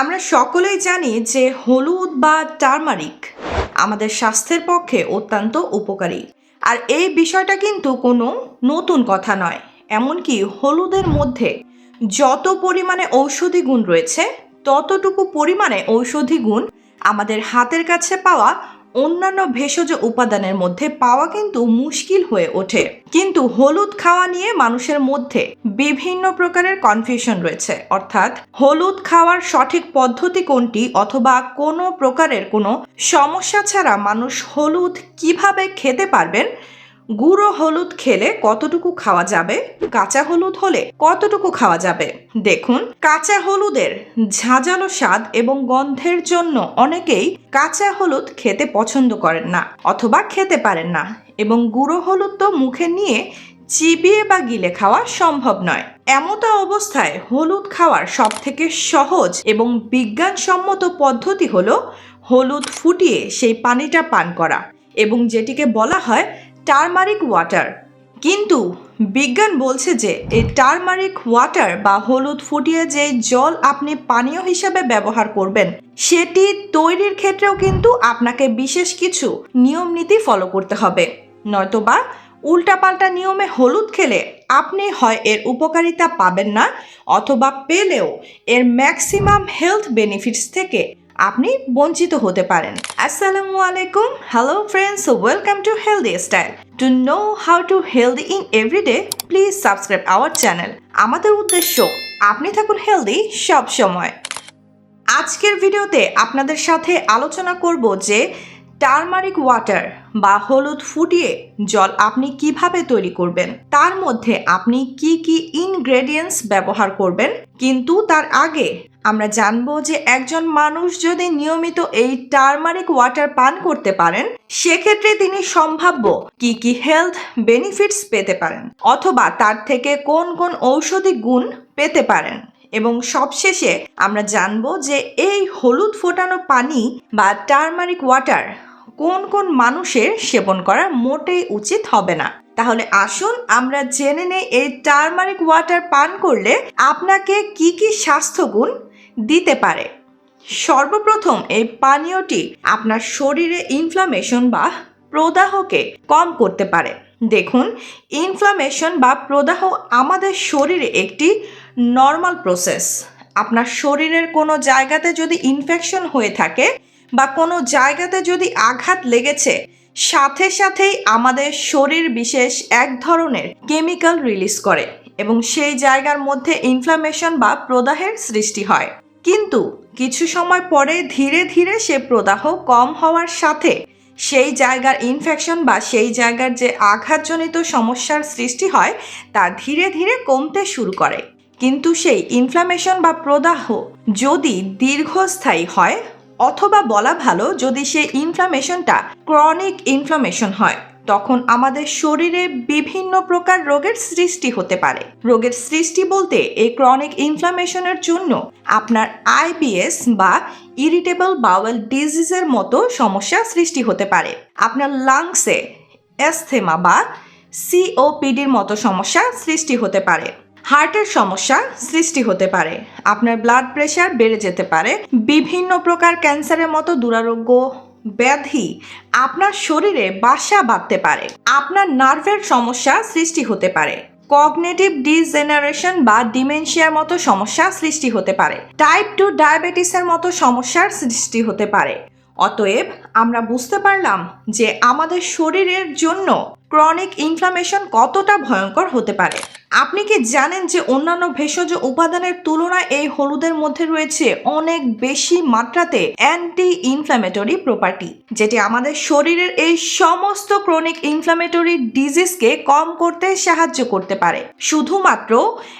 আমরা সকলেই জানি যে হলুদ বা টার্মারিক আমাদের স্বাস্থ্যের পক্ষে অত্যন্ত উপকারী। আর এই বিষয়টা কিন্তু কোনো নতুন কথা নয়। এমনকি হলুদের মধ্যে যত পরিমাণে ঔষধি গুণ রয়েছে, ততটুকু পরিমাণে ঔষধি গুণ আমাদের হাতের কাছে পাওয়া অন্যান্য ভেষজ উপাদানের মধ্যে পাওয়া কিন্তু মুশকিল হয়ে ওঠে। কিন্তু হলুদ খাওয়া নিয়ে মানুষের মধ্যে বিভিন্ন প্রকারের কনফিউশন রয়েছে। অর্থাৎ হলুদ খাওয়ার সঠিক পদ্ধতি কোনটি অথবা কোনো প্রকারের কোনো সমস্যা ছাড়া মানুষ হলুদ কীভাবে খেতে পারবেন গুঁড়ো হলুদ খেলে কতটুকু খাওয়া যাবে? কাঁচা হলুদ হলে কতটুকু খাওয়া যাবে? দেখুন, কাঁচা হলুদের ঝাঁঝালো স্বাদ এবং গন্ধের জন্য অনেকেই কাঁচা হলুদ খেতে পছন্দ করেন না অথবা খেতে পারেন না এবং গুঁড়ো হলুদ তো মুখে নিয়ে চিবিয়ে বা গিলে খাওয়া সম্ভব নয়। এমতো অবস্থায় হলুদ খাওয়ার সব থেকে সহজ এবং বিজ্ঞানসম্মত পদ্ধতি হলো হলুদ ফুটিয়ে সেই পানিটা পান করা এবং যেটিকে বলা হয় টার্মারিক ওয়াটার। কিন্তু বিজ্ঞান বলছে যে এই টার্মারিক ওয়াটার বা হলুদ ফুটিয়ে যে জল আপনি পানীয় হিসাবে ব্যবহার করবেন, সেটি তৈরির ক্ষেত্রেও কিন্তু আপনাকে বিশেষ কিছু নিয়ম নীতি ফলো করতে হবে। নয়তোবা উল্টাপাল্টা নিয়মে হলুদ খেলে আপনি হয় এর উপকারিতা পাবেন না, অথবা পেলেও এর ম্যাক্সিমাম হেলথ বেনিফিটস থেকে আপনি বঞ্চিত হতে পারেন। আসসালামু আলাইকুম। Hello friends welcome to healthy style to know how to healthy in everyday please subscribe our channel আমাদের উদ্দেশ্য, আপনি থাকুন হেলদি সব সময়। আজকের ভিডিওতে আপনাদের সাথে আলোচনা করব যে টার্মারিক ওয়াটার বা হলুদ ফুটিয়ে জল আপনি কীভাবে তৈরি করবেন, তার মধ্যে আপনি কি কি ইনগ্রেডিয়েন্টস ব্যবহার করবেন, কিন্তু তার আগে আমরা জানব যে একজন মানুষ যদি নিয়মিত এই টার্মারিক ওয়াটার পান করতে পারেন, সেক্ষেত্রে তিনি সম্ভাব্য কি কি হেলথ বেনিফিটস পেতে পারেন অথবা তার থেকে কোন কোন ঔষধি গুণ পেতে পারেন। এবং সবশেষে আমরা জানব যে এই হলুদ ফোটানো পানি বা টার্মারিক ওয়াটার কোন কোন মানুষের সেবন করা মোটেই উচিত হবে না। তাহলে আসুন আমরা জেনে নেই এই টার্মারিক ওয়াটার পান করলে আপনাকে কি কি স্বাস্থ্যগুণ দিতে পারে। সর্বপ্রথম এই পানীয়টি আপনার শরীরে ইনফ্লামেশন বা প্রদাহকে কম করতে পারে। দেখুন ইনফ্লামেশন বা প্রদাহ আমাদের শরীরে একটি নর্মাল প্রসেস আপনার শরীরের কোনো জায়গাতে যদি ইনফেকশন হয়ে থাকে বা কোনো জায়গাতে যদি আঘাত লেগেছে, সাথে সাথেই আমাদের শরীর বিশেষ এক ধরনের কেমিক্যাল রিলিজ করে। এবং সেই জায়গার মধ্যে ইনফ্লামেশন বা প্রদাহের সৃষ্টি হয়। কিন্তু কিছু সময় পরে ধীরে ধীরে সে প্রদাহ কম হওয়ার সাথে সেই জায়গার ইনফেকশন বা সেই জায়গার যে আঘাতজনিত সমস্যার সৃষ্টি হয়, তা ধীরে ধীরে কমতে শুরু করে। কিন্তু সেই ইনফ্লামেশন বা প্রদাহ যদি দীর্ঘস্থায়ী হয়, অথবা বলা ভালো, যদি সেই ইনফ্লামেশনটা ক্রনিক ইনফ্লামেশন হয় তখন আমাদের শরীরে বিভিন্ন প্রকার রোগের সৃষ্টি হতে পারে। রোগের সৃষ্টি বলতে এই ক্রনিক ইনফ্লামেশনের জন্য আপনার আইবিএস বা ইরিটেবল বাওয়েল ডিজিজের মতো সমস্যা সৃষ্টি হতে পারে। আপনার লাংসে অ্যাস্থেমা বা সিওপিডির মতো সমস্যা সৃষ্টি হতে পারে। হার্টের সমস্যা সৃষ্টি হতে পারে। আপনার ব্লাড প্রেশার বেড়ে যেতে পারে। বিভিন্ন প্রকার ক্যান্সারের মতো দুরারোগ্য ব্যাধি আপনার শরীরে বাসা বাঁধতে পারে। আপনার নার্ভের সমস্যা সৃষ্টি হতে পারে। কগনেটিভ ডিজেনারেশন বা ডিমেনশিয়ার মতো সমস্যা সৃষ্টি হতে পারে। টাইপ টু ডায়াবেটিসের মতো সমস্যার সৃষ্টি হতে পারে। অতএব আমরা বুঝতে পারলাম যে আমাদের শরীরের জন্য ক্রনিক ইনফ্লামেশন কতটা ভয়ঙ্কর হতে পারে? আপনি কি জানেন যে অন্যান্য ভেষজ উপাদানের তুলনায় এই হলুদের মধ্যে রয়েছে অনেক বেশি মাত্রাতে অ্যান্টি ইনফ্ল্যামেটরি প্রপার্টি যেটি আমাদের শরীরের এই সমস্ত ক্রনিক ইনফ্ল্যামেটরি ডিজিজকে কম করতে সাহায্য করতে পারে। শুধুমাত্র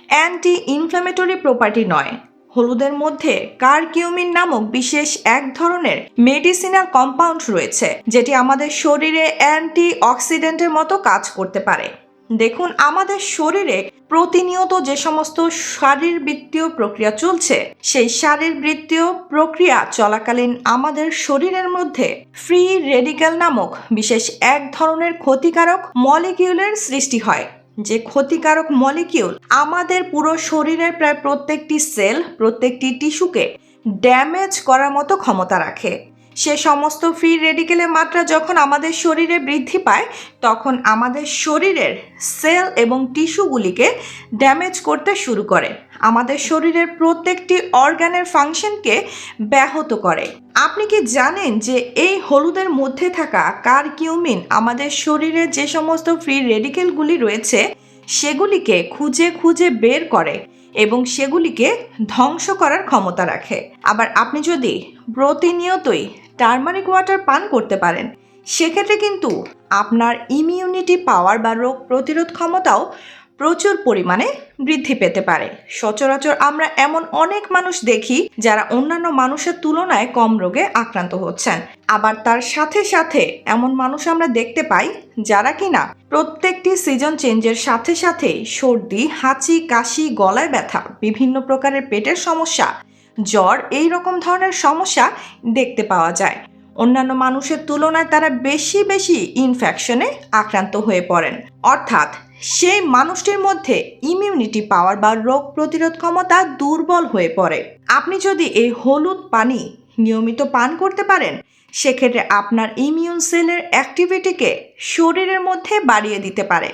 অ্যান্টি ইনফ্ল্যামেটরি প্রপার্টি নয় হলুদের মধ্যে কারকিউমিন নামক বিশেষ এক ধরনের মেডিসিনাল কম্পাউন্ড রয়েছে, যেটি আমাদের শরীরে অ্যান্টি অক্সিডেন্টের মতো কাজ করতে পারে। দেখুন, আমাদের শরীরে প্রতিনিয়ত যে সমস্ত শারীরবৃত্তীয় প্রক্রিয়া চলছে, সেই শারীরবৃত্তীয় প্রক্রিয়া চলাকালীন আমাদের শরীরের মধ্যে ফ্রি রেডিক্যাল নামক বিশেষ এক ধরনের ক্ষতিকারক মলিকিউলের সৃষ্টি হয়। যে ক্ষতিকারক মলিকিউল আমাদের পুরো শরীরের প্রায় প্রত্যেকটি সেল প্রত্যেকটি টিস্যুকে ড্যামেজ করার মতো ক্ষমতা রাখে। সে সমস্ত ফ্রি রেডিকেলের মাত্রা যখন আমাদের শরীরে বৃদ্ধি পায়, তখন আমাদের শরীরের সেল এবং টিস্যুগুলিকে ড্যামেজ করতে শুরু করে। আমাদের শরীরের প্রত্যেকটি অর্গানের ফাংশনকে ব্যাহত করে। আপনি কি জানেন যে এই হলুদের মধ্যে থাকা কারকিউমিন আমাদের শরীরে যে সমস্ত ফ্রি রেডিকেলগুলি রয়েছে, সেগুলিকে খুঁজে খুঁজে বের করে এবং সেগুলিকে ধ্বংস করার ক্ষমতা রাখে। আবার আপনি যদি প্রতিনিয়তই টার্মারিক ওয়াটার পান করতে পারেন। সেক্ষেত্রে কিন্তু আপনার ইমিউনিটি পাওয়ার বা রোগ প্রতিরোধ ক্ষমতাও প্রচুর পরিমাণে বৃদ্ধি পেতে পারে। সচরাচর আমরা এমন অনেক মানুষ দেখি যারা অন্যান্য মানুষের তুলনায় কম রোগে আক্রান্ত হচ্ছেন। আবার তার সাথে সাথে এমন মানুষ আমরা দেখতে পাই যারা কিনা প্রত্যেকটি সিজন চেঞ্জের সাথে সাথে সর্দি, হাঁচি, কাশি, গলায় ব্যথা, বিভিন্ন প্রকারের পেটের সমস্যা জ্বর, এই রকম ধরনের সমস্যা দেখতে পাওয়া যায়। অন্যান্য মানুষের তুলনায় তারা বেশি বেশি ইনফেকশনে আক্রান্ত হয়ে পড়েন। অর্থাৎ সেই মানুষটির মধ্যে ইমিউনিটি পাওয়ার বা রোগ প্রতিরোধ ক্ষমতা দুর্বল হয়ে পড়ে। আপনি যদি এই হলুদ পানি নিয়মিত পান করতে পারেন, সেক্ষেত্রে আপনার ইমিউন সেলের অ্যাক্টিভিটিকে শরীরের মধ্যে বাড়িয়ে দিতে পারে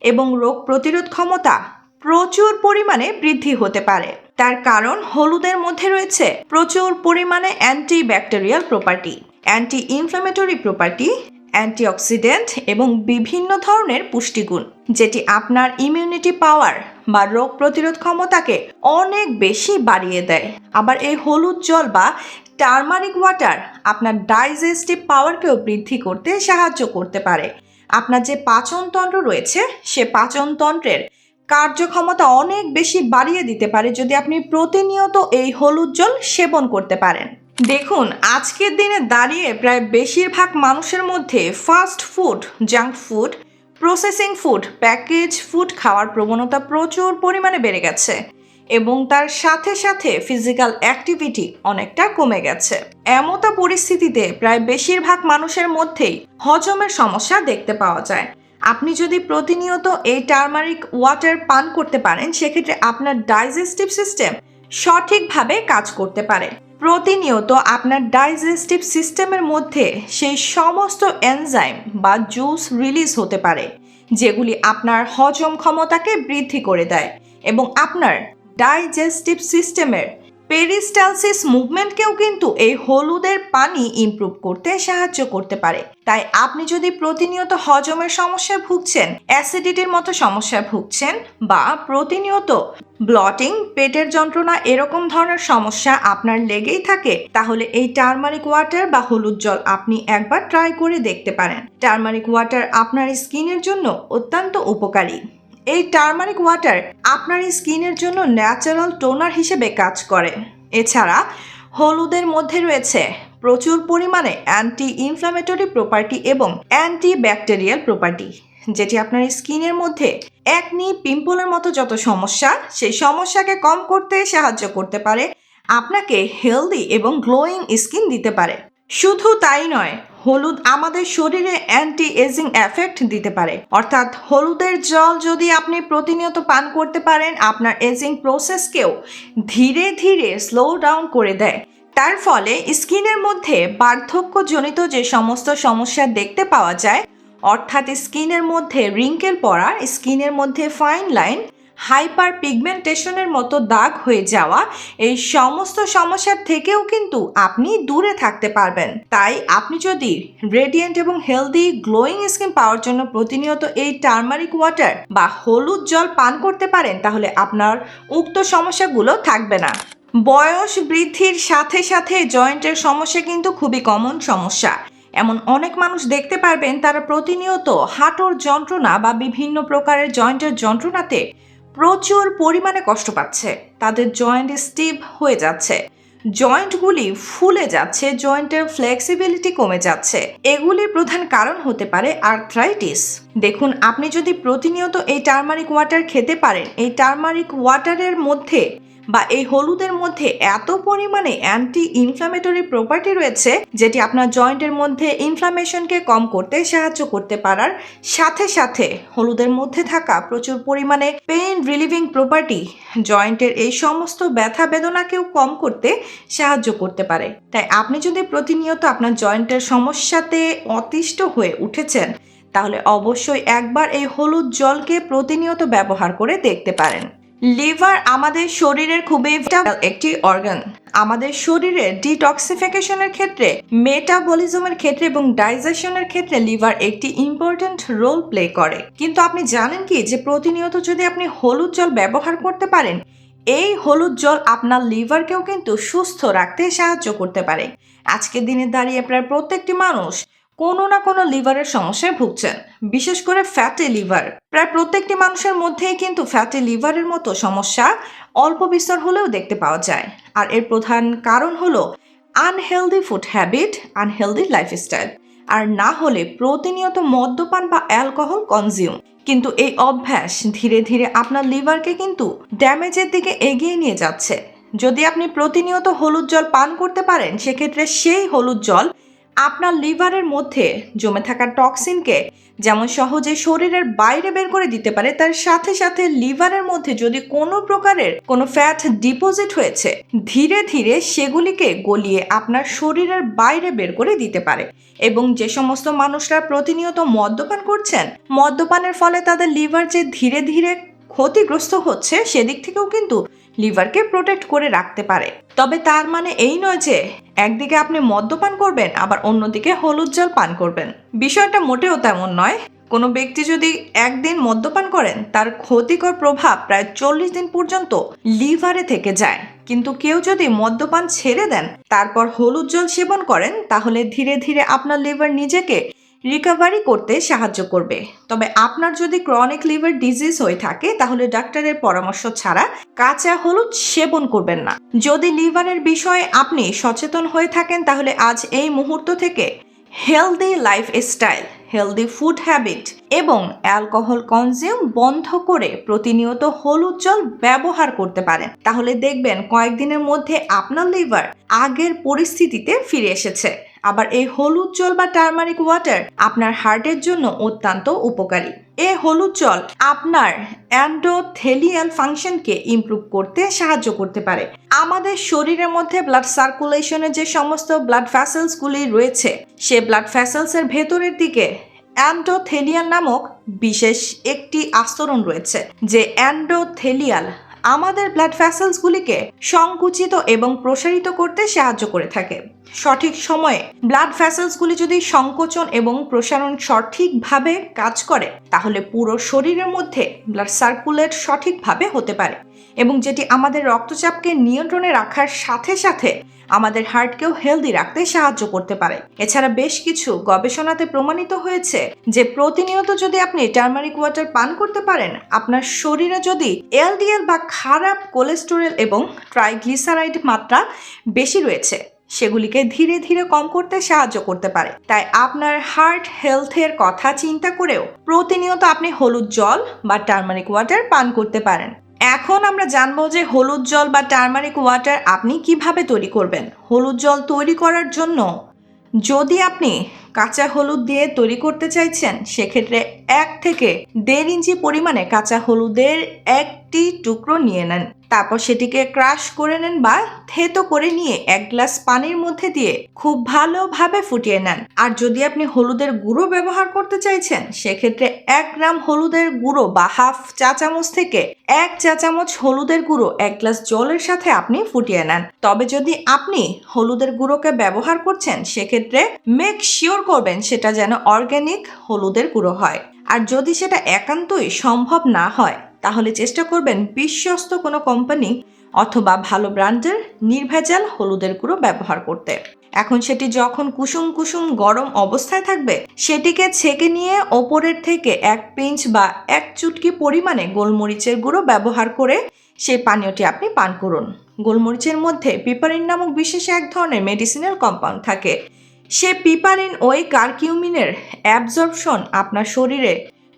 এবং রোগ প্রতিরোধ ক্ষমতা প্রচুর পরিমাণে বৃদ্ধি হতে পারে। তার কারণ হলুদের মধ্যে রয়েছে প্রচুর পরিমাণে anti bacterial property anti inflammatory property, antioxidant এবং বিভিন্ন ধরনের পুষ্টিগুণ, যেটি আপনার ইমিউনিটি পাওয়ার বা রোগ প্রতিরোধ ক্ষমতাকে অনেক বেশি বাড়িয়ে দেয়। আবার এই হলুদ জল বা টার্মারিক ওয়াটার আপনার ডাইজেস্টিভ পাওয়ারকেও বৃদ্ধি করতে সাহায্য করতে পারে। আপনার যে পাচনতন্ত্র রয়েছে, সে পাচনতন্ত্রের কার্যক্ষমতা অনেক বেশি বাড়িয়ে দিতে পারে যদি আপনি প্রতিনিয়ত এই হলুদ জল সেবন করতে পারেন। দেখুন, আজকের দিনে দাঁড়িয়ে প্রায় বেশিরভাগ মানুষের মধ্যে fast food junk food processing food package food খাওয়ার প্রবণতা প্রচুর পরিমাণে বেড়ে গেছে এবং তার সাথে সাথে ফিজিক্যাল অ্যাক্টিভিটি অনেকটা কমে গেছে। এমতা পরিস্থিতিতে প্রায় বেশিরভাগ মানুষের মধ্যেই হজমের সমস্যা দেখতে পাওয়া যায়। আপনি যদি প্রতিনিয়ত এই টার্মারিক ওয়াটার পান করতে পারেন, সেক্ষেত্রে আপনার ডাইজেস্টিভ সিস্টেম সঠিকভাবে কাজ করতে পারে। প্রতিনিয়ত আপনার ডাইজেস্টিভ সিস্টেমের মধ্যে সেই সমস্ত এনজাইম বা জুস রিলিজ হতে পারে, যেগুলি আপনার হজম ক্ষমতাকে বৃদ্ধি করে দেয় এবং আপনার ডাইজেস্টিভ সিস্টেমের পেরিস্টালসিস মুভমেন্টকেও কিন্তু এই হলুদের পানি ইমপ্রুভ করতে সাহায্য করতে পারে। তাই আপনি যদি প্রতিনিয়ত হজমের সমস্যায় ভুগছেন অ্যাসিডিটির মতো সমস্যায় ভুগছেন বা প্রতিনিয়ত ব্লটিং পেটের যন্ত্রণা এরকম ধরনের সমস্যা আপনার লেগেই থাকে, তাহলে এই টার্মারিক ওয়াটার বা হলুদ জল আপনি একবার ট্রাই করে দেখতে পারেন। টার্মারিক ওয়াটার আপনার স্কিনের জন্য অত্যন্ত উপকারী। এই টার্মারিক ওয়াটার আপনার স্কিনের জন্য ন্যাচারাল টোনার হিসেবে কাজ করে। এছাড়া হলুদের মধ্যে রয়েছে প্রচুর পরিমাণে অ্যান্টি ইনফ্লামেটরি প্রপার্টি এবং অ্যান্টি ব্যাকটেরিয়াল প্রপার্টি যেটি আপনার স্কিনের মধ্যে একনি পিম্পলের মতো যত সমস্যা, সেই সমস্যাকে কম করতে সাহায্য করতে পারে, আপনাকে হেলদি এবং গ্লোয়িং স্কিন দিতে পারে। শুধু তাই নয় হলুদ আমাদের শরীরে অ্যান্টি এজিং এফেক্ট দিতে পারে। অর্থাৎ হলুদের জল যদি আপনি প্রতিনিয়ত পান করতে পারেন, আপনার এজিং প্রসেসকেও ধীরে ধীরে স্লো ডাউন করে দেয়। তার ফলে স্কিনের মধ্যে বার্ধক্যজনিত যে সমস্ত সমস্যা দেখতে পাওয়া যায়, অর্থাৎ স্কিনের মধ্যে রিঙ্কেল পড়া, স্কিনের মধ্যে ফাইন লাইন হাইপার পিগমেন্টেশনের মতো দাগ হয়ে যাওয়া এই সমস্ত সমস্যার থেকেও কিন্তু আপনি দূরে থাকতে পারবেন। তাই আপনি যদি রেডিয়েন্ট এবং হেলদি গ্লোয়িং স্কিন পাওয়ার জন্য প্রতিনিয়ত এই টার্মারিক ওয়াটার বা হলুদ জল পান করতে পারেন, তাহলে আপনার উক্ত সমস্যাগুলো থাকবে না। বয়স বৃদ্ধির সাথে সাথে জয়েন্টের সমস্যা কিন্তু খুবই কমন সমস্যা। এমন অনেক মানুষ দেখতে পারবেন, তারা প্রতিনিয়ত হাঁটুর যন্ত্রণা বা বিভিন্ন প্রকারের জয়েন্টের যন্ত্রণাতে প্রচুর পরিমাণে কষ্ট পাচ্ছে। তাদের জয়েন্ট স্টিভ হয়ে যাচ্ছে। জয়েন্টগুলি ফুলে যাচ্ছে জয়েন্টের ফ্লেক্সিবিলিটি কমে যাচ্ছে। এগুলির প্রধান কারণ হতে পারে আর্থ্রাইটিস দেখুন, আপনি যদি প্রতিনিয়ত এই টার্মারিক ওয়াটার খেতে পারেন, এই টার্মারিক ওয়াটারের মধ্যে বা এই হলুদের মধ্যে এত পরিমাণে অ্যান্টি ইনফ্লামেটরি প্রপার্টি রয়েছে, যেটি আপনার জয়েন্টের মধ্যে ইনফ্লামেশনকে কম করতে সাহায্য করতে পারার সাথে সাথে হলুদের মধ্যে থাকা প্রচুর পরিমাণে পেইন রিলিভিং প্রপার্টি জয়েন্টের এই সমস্ত ব্যথা বেদনাকেও কম করতে সাহায্য করতে পারে। তাই আপনি যদি প্রতিনিয়ত আপনার জয়েন্টের সমস্যাতে অতিষ্ঠ হয়ে উঠেছেন, তাহলে অবশ্যই একবার এই হলুদ জলকে প্রতিনিয়ত ব্যবহার করে দেখতে পারেন। লিভার আমাদের শরীরের খুবই একটি অর্গান আমাদের শরীরে ডিটক্সিফিকেশনের ক্ষেত্রে মেটাবলিজমের ক্ষেত্রে এবং ডাইজেশনের ক্ষেত্রে লিভার একটি ইম্পর্ট্যান্ট রোল প্লে করে। কিন্তু আপনি জানেন কি যে প্রতিনিয়ত যদি আপনি হলুদ জল ব্যবহার করতে পারেন, এই হলুদ জল আপনার লিভারকেও কিন্তু সুস্থ রাখতে সাহায্য করতে পারে। আজকের দিনে দাঁড়িয়ে প্রায় প্রত্যেকটি মানুষ কোনো না কোনো লিভারের সমস্যায় ভুগছেন, বিশেষ করে ফ্যাটি লিভার। প্রায় প্রত্যেকটি মানুষের মধ্যেই কিন্তু ফ্যাটি লিভারের মতো সমস্যা অল্প বিস্তর হলেও দেখতে পাওয়া যায়। আর এর প্রধান কারণ হলো unhealthy food habit, unhealthy lifestyle. আর না হলে প্রতিনিয়ত মদ্যপান বা অ্যালকোহল কনজিউম। কিন্তু এই অভ্যাস ধীরে ধীরে আপনার লিভারকে কিন্তু ড্যামেজের দিকে এগিয়ে নিয়ে যাচ্ছে। যদি আপনি প্রতিনিয়ত হলুদ জল পান করতে পারেন, সেক্ষেত্রে সেই হলুদ জল আপনার লিভারের মধ্যে জমে থাকা টক্সিনকে যেমন সহজে শরীরের বাইরে বের করে দিতে পারে, তার সাথে সাথে লিভারের মধ্যে যদি কোনো প্রকারের কোনো ফ্যাট ডিপোজিট হয়েছে, ধীরে ধীরে সেগুলিকে গলিয়ে আপনার শরীরের বাইরে বের করে দিতে পারে। এবং যে সমস্ত মানুষরা প্রতিনিয়ত মদ্যপান করছেন, মদ্যপানের ফলে তাদের লিভার যে ধীরে ধীরে ক্ষতিগ্রস্ত হচ্ছে, সেদিক থেকেও কিন্তু লিভারকে প্রোটেক্ট করে রাখতে পারে। তবে তার মানে এই নয় যে, একদিকে আপনি মদ্যপান করবেন, আবার অন্যদিকে হলুদ জল পান করবেন। বিষয়টা মোটেও তেমন নয়। কোনো ব্যক্তি যদি একদিন মদ্যপান করেন, তার ক্ষতিকর প্রভাব প্রায় চল্লিশ দিন পর্যন্ত লিভারে থেকে যায়। কিন্তু কেউ যদি মদ্যপান ছেড়ে দেন, তারপর হলুদ জল সেবন করেন, তাহলে ধীরে ধীরে আপনার লিভার নিজেকে রিকভারি করতে সাহায্য করবে। তবে আপনার যদি ক্রনিক লিভার ডিজিজ হয়ে থাকে, তাহলে ডাক্তারের পরামর্শ ছাড়া কাঁচা হলুদ সেবন করবেন না। যদি লিভারের বিষয়ে আপনি সচেতন হয়ে থাকেন, তাহলে আজ এই মুহূর্ত থেকে healthy life style healthy food habit এবং অ্যালকোহল কনজিউম বন্ধ করে প্রতিনিয়ত হলুদ জল ব্যবহার করতে পারেন। তাহলে দেখবেন কয়েকদিনের মধ্যে আপনার লিভার আগের পরিস্থিতিতে ফিরে এসেছে। আবার এই হলুদ জল বা টার্মারিক ওয়াটার আপনার হার্টের জন্য অত্যন্ত উপকারী। এই হলুদ জল আপনার অ্যান্ডোথেলিয়াল ফাংশনকে ইমপ্রুভ করতে সাহায্য করতে পারে। আমাদের শরীরের মধ্যে ব্লাড সার্কুলেশনের যে সমস্ত ব্লাড ভ্যাসেলসগুলি রয়েছে, সে ব্লাড ভ্যাসেলসের ভেতরের দিকে অ্যান্ডোথেলিয়াল নামক বিশেষ একটি আস্তরণ রয়েছে, যে অ্যান্ডোথেলিয়াল আমাদের ব্লাড ভ্যাসেলসগুলিকে সংকুচিত এবং প্রসারিত করতে সাহায্য করে থাকে। সঠিক সময়ে ব্লাড ভ্যাসেলসগুলি যদি সংকোচন এবং প্রসারণ সঠিকভাবে কাজ করে, তাহলে পুরো শরীরের মধ্যে ব্লাড সার্কুলেট সঠিকভাবে হতে পারে এবং যেটি আমাদের রক্তচাপকে নিয়ন্ত্রণে রাখার সাথে সাথে আমাদের হার্টকেও হেলদি রাখতে সাহায্য করতে পারে। এছাড়া বেশ কিছু গবেষণাতে প্রমাণিত হয়েছে যে প্রতিনিয়ত যদি আপনি টার্মারিক ওয়াটার পান করতে পারেন, আপনার শরীরে যদি এলডিএল বা খারাপ কোলেস্টেরল এবং ট্রাইগ্লিসারাইড মাত্রা বেশি রয়েছে সেগুলিকে ধীরে ধীরে কম করতে সাহায্য করতে পারে। তাই আপনার হার্ট হেলথের কথা চিন্তা করেও প্রতিনিয়ত আপনি হলুদ জল বা টার্মারিক ওয়াটার পান করতে পারেন। এখন আমরা জানব যে হলুদ জল বা টার্মারিক ওয়াটার আপনি কীভাবে তৈরি করবেন। হলুদ জল তৈরি করার জন্য যদি আপনি কাঁচা হলুদ দিয়ে তৈরি করতে চাইছেন, সেক্ষেত্রে এক থেকে দেড় ইঞ্চি পরিমাণে কাঁচা হলুদের একটি টুকরো নিয়ে নেন। তারপর সেটিকে ক্রাশ করে নেন বা থেতো করে নিয়ে এক গ্লাস পানির মধ্যে দিয়ে খুব ভালোভাবে ফুটিয়ে নেন। আর যদি আপনি হলুদের গুঁড়ো ব্যবহার করতে চাইছেন, সেক্ষেত্রে এক গ্রাম হলুদের গুঁড়ো বা হাফ চা চামচ থেকে এক চা চামচ হলুদের গুঁড়ো এক গ্লাস জলের সাথে আপনি ফুটিয়ে নেন। তবে যদি আপনি হলুদের গুঁড়োকে ব্যবহার করছেন, সেক্ষেত্রে মেক শিওর করবেন সেটা যেন অর্গ্যানিক হলুদের গুঁড়ো হয়। আর যদি সেটা একান্তই সম্ভব না হয় তাহলে চেষ্টা করবেন বিশ্বস্ত কোনো কোম্পানি অথবা ভালো ব্র্যান্ডের নির্ভেজাল হলুদের গুঁড়ো ব্যবহার করতে। এখন সেটি যখন কুসুম কুসুম গরম অবস্থায় থাকবে, সেটিকে ছেঁকে নিয়ে ওপরের থেকে এক পিঞ্চ বা এক চুটকি পরিমাণে গোলমরিচের গুঁড়ো ব্যবহার করে সেই পানীয়টি আপনি পান করুন। গোলমরিচের মধ্যে পিপারিন নামক বিশেষ এক ধরনের মেডিসিনাল কম্পাউন্ড থাকে। সে পিপারিন ওই কারকিউমিনের অ্যাবজর্পশন আপনার শরীরে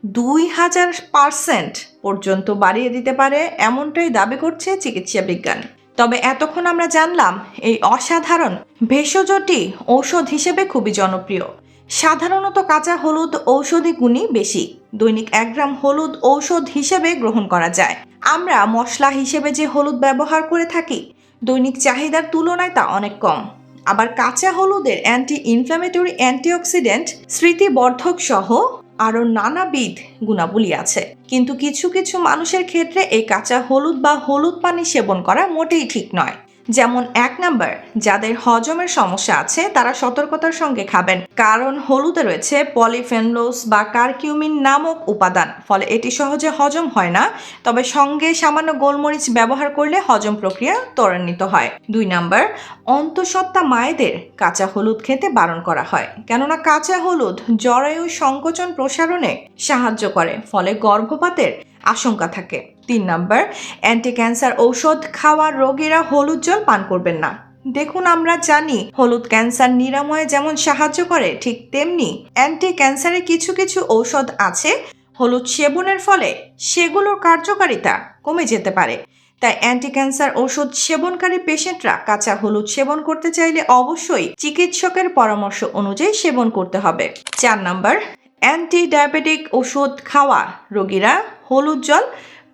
দুই হাজার পারসেন্ট পর্যন্ত বাড়িয়ে দিতে পারে, এমনটাই দাবি করছে চিকিৎসা বিজ্ঞান। তবে এতক্ষণ আমরা জানলাম, এই অসাধারণ ভেষজটি ঔষধ হিসেবে খুবই জনপ্রিয়। সাধারণত কাঁচা হলুদ ঔষধি গুণই বেশি। দৈনিক এক গ্রাম হলুদ ঔষধ হিসেবে গ্রহণ করা যায়। আমরা মশলা হিসেবে যে হলুদ ব্যবহার করে থাকি, দৈনিক চাহিদার তুলনায় তা অনেক কম। আবার কাঁচা হলুদের অ্যান্টি ইনফ্ল্যামেটরি অ্যান্টিঅক্সিডেন্ট স্মৃতিবর্ধক সহ আরও নানাবিধ গুণাবলী আছে। কিন্তু কিছু কিছু মানুষের ক্ষেত্রে এই কাঁচা হলুদ বা হলুদ পানি সেবন করা মোটেই ঠিক নয়। যেমন এক নাম্বার, যাদের হজমের সমস্যা আছে, তারা সতর্কতার সঙ্গে খাবেন। কারণ হলুদে রয়েছে পলিফেনলোস বা কারকিউমিন নামক উপাদান, ফলে এটি সহজে হজম হয় না। তবে সঙ্গে সামান্য গোলমরিচ ব্যবহার করলে হজম প্রক্রিয়া ত্বরান্বিত হয়। দুই নাম্বার, অন্তঃসত্ত্বা মায়েদের কাঁচা হলুদ খেতে বারণ করা হয়, কেননা কাঁচা হলুদ জরায়ু সংকোচন প্রসারণে সাহায্য করে, ফলে গর্ভপাতের আশঙ্কা থাকে। তিন নাম্বার অ্যান্টি ক্যান্সার ঔষধ খাওয়া রোগীরা হলুদ জল পান করবেন না। দেখুন আমরা জানি, হলুদ ক্যান্সার নিরাময়ে যেমন সাহায্য করে, ঠিক তেমনি অ্যান্টি ক্যান্সারে কিছু কিছু ঔষধ আছে, হলুদ সেবনের ফলে সেগুলোর কার্যকারিতা কমে যেতে পারে। তাই অ্যান্টি ক্যান্সার ওষুধ সেবনকারী পেশেন্টরা কাঁচা হলুদ সেবন করতে চাইলে অবশ্যই চিকিৎসকের পরামর্শ অনুযায়ী সেবন করতে হবে। চার নাম্বার অ্যান্টি ডায়াবেটিক ওষুধ খাওয়া রোগীরা হলুদ জল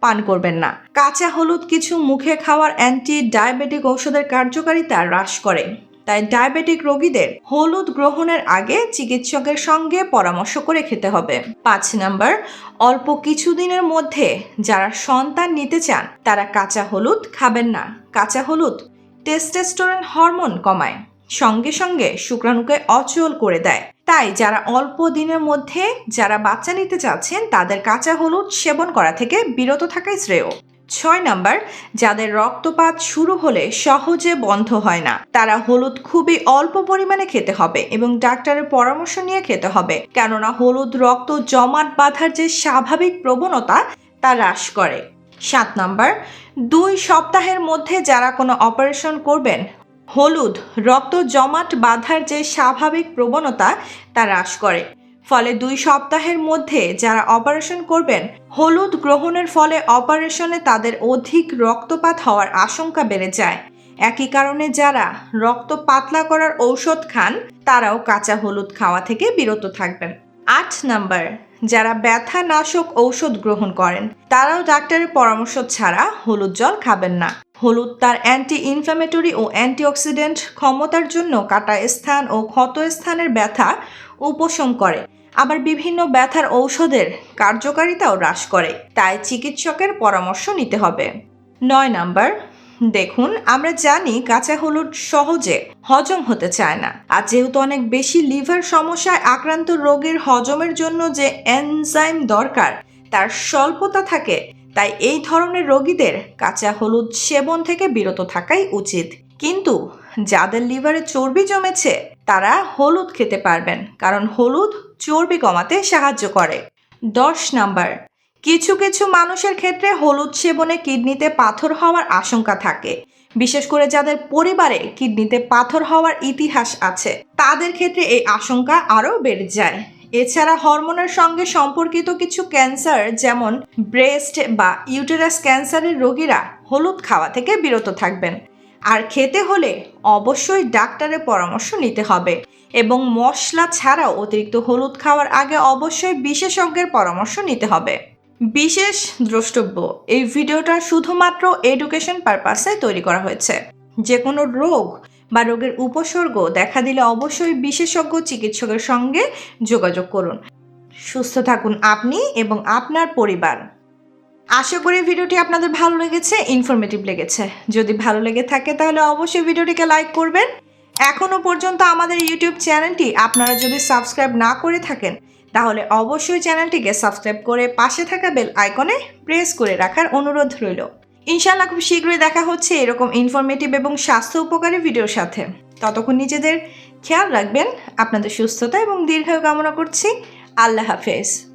পান করবেন না। কাঁচা হলুদ কিছু মুখে খাওয়ার অ্যান্টি ডায়াবেটিক ঔষধের কার্যকারিতা হ্রাস করে। তাই ডায়াবেটিক রোগীদের হলুদ গ্রহণের আগে চিকিৎসকের সঙ্গে পরামর্শ করে খেতে হবে। পাঁচ নাম্বার, অল্প কিছুদিনের মধ্যে যারা সন্তান নিতে চান, তারা কাঁচা হলুদ খাবেন না। কাঁচা হলুদ টেস্টেস্টোরেন হরমোন কমায়। সঙ্গে সঙ্গে শুক্রাণুকে অচল করে দেয়। তাই যারা অল্প দিনের মধ্যে যারা বাচ্চা নিতে চাচ্ছেন, তাদের কাঁচা হলুদ সেবন করা থেকে বিরত থাকাই শ্রেয়। ছয় নাম্বার, যাদের রক্তপাত শুরু হলে সহজে বন্ধ হয় না। তারা হলুদ খুবই অল্প পরিমাণে খেতে হবে এবং ডাক্তারের পরামর্শ নিয়ে খেতে হবে। কেননা হলুদ রক্ত জমাট বাঁধার যে স্বাভাবিক প্রবণতা, তা হ্রাস করে। সাত নাম্বার, দুই সপ্তাহের মধ্যে যারা কোনো অপারেশন করবেন হলুদ, রক্ত জমাট বাঁধার যে স্বাভাবিক প্রবণতা তা হ্রাস করে। ফলে দুই সপ্তাহের মধ্যে যারা অপারেশন করবেন, হলুদ গ্রহণের ফলে অপারেশনে তাদের অধিক রক্তপাত হওয়ার আশঙ্কা বেড়ে যায়। একই কারণে যারা রক্ত পাতলা করার ঔষধ খান, তারাও কাঁচা হলুদ খাওয়া থেকে বিরত থাকবেন। আট নাম্বার যারা ব্যথা নাশক ঔষধ গ্রহণ করেন, তারাও ডাক্তারের পরামর্শ ছাড়া হলুদ জল খাবেন না। হলুদ তার অ্যান্টি ইনফ্ল্যামেটরি ও অ্যান্টিঅক্সিডেন্ট ক্ষমতার জন্য কাটা স্থান ও ক্ষত স্থানের ব্যথা উপশম করে। আবার বিভিন্ন ব্যথার ঔষধের কার্যকারিতাও হ্রাস করে। তাই চিকিৎসকের পরামর্শ নিতে হবে। নয় নাম্বার দেখুন, আমরা জানি কাঁচা হলুদ সহজে হজম হতে চায় না। আর যেহেতু অনেক বেশি লিভার সমস্যায় আক্রান্ত রোগীর হজমের জন্য যে এনজাইম দরকার, তার স্বল্পতা থাকে, তাই এই ধরনের রোগীদের কাঁচা হলুদ সেবন থেকে বিরত থাকাই উচিত। কিন্তু যাদের লিভারে চর্বি জমেছে, তারা হলুদ খেতে পারবেন, কারণ হলুদ চর্বি কমাতে সাহায্য করে। দশ নাম্বার কিছু কিছু মানুষের ক্ষেত্রে হলুদ সেবনে কিডনিতে পাথর হওয়ার আশঙ্কা থাকে। বিশেষ করে যাদের পরিবারে কিডনিতে পাথর হওয়ার ইতিহাস আছে, তাদের ক্ষেত্রে এই আশঙ্কা আরও বেড়ে যায়। এছাড়া হরমোনের সঙ্গে সম্পর্কিত কিছু ক্যান্সার যেমন ব্রেস্ট বা ইউটেরাস ক্যান্সারের রোগীরা হলুদ খাওয়া থেকে বিরত থাকবেন। আর খেতে হলে অবশ্যই ডাক্তারের পরামর্শ নিতে হবে এবং মশলা ছাড়াও অতিরিক্ত হলুদ খাওয়ার আগে অবশ্যই বিশেষজ্ঞের পরামর্শ নিতে হবে। বিশেষ দ্রষ্টব্য, এই ভিডিওটা শুধুমাত্র এডুকেশন পারপাসে তৈরি করা হয়েছে। যে কোনো রোগ বা রোগের উপসর্গ দেখা দিলে অবশ্যই বিশেষজ্ঞ চিকিৎসকের সঙ্গে যোগাযোগ করুন। সুস্থ থাকুন আপনি এবং আপনার পরিবার। আশা করি ভিডিওটি আপনাদের ভালো লেগেছে ইনফরমেটিভ লেগেছে। যদি ভালো লেগে থাকে তাহলে অবশ্যই ভিডিওটিকে লাইক করবেন। এখনও পর্যন্ত আমাদের ইউটিউব চ্যানেলটি আপনারা যদি সাবস্ক্রাইব না করে থাকেন তাহলে অবশ্যই চ্যানেলটিকে সাবস্ক্রাইব করে পাশে থাকা বেল আইকনে প্রেস করে রাখার অনুরোধ রইল। ইনশাল্লাহ খুব শীঘ্রই দেখা হচ্ছে এরকম ইনফরমেটিভ এবং স্বাস্থ্য উপকারী ভিডিওর সাথে। ততক্ষণ নিজেদের খেয়াল রাখবেন, আপনাদের সুস্থতা এবং দীর্ঘায়ু কামনা করছি। আল্লাহ হাফেজ।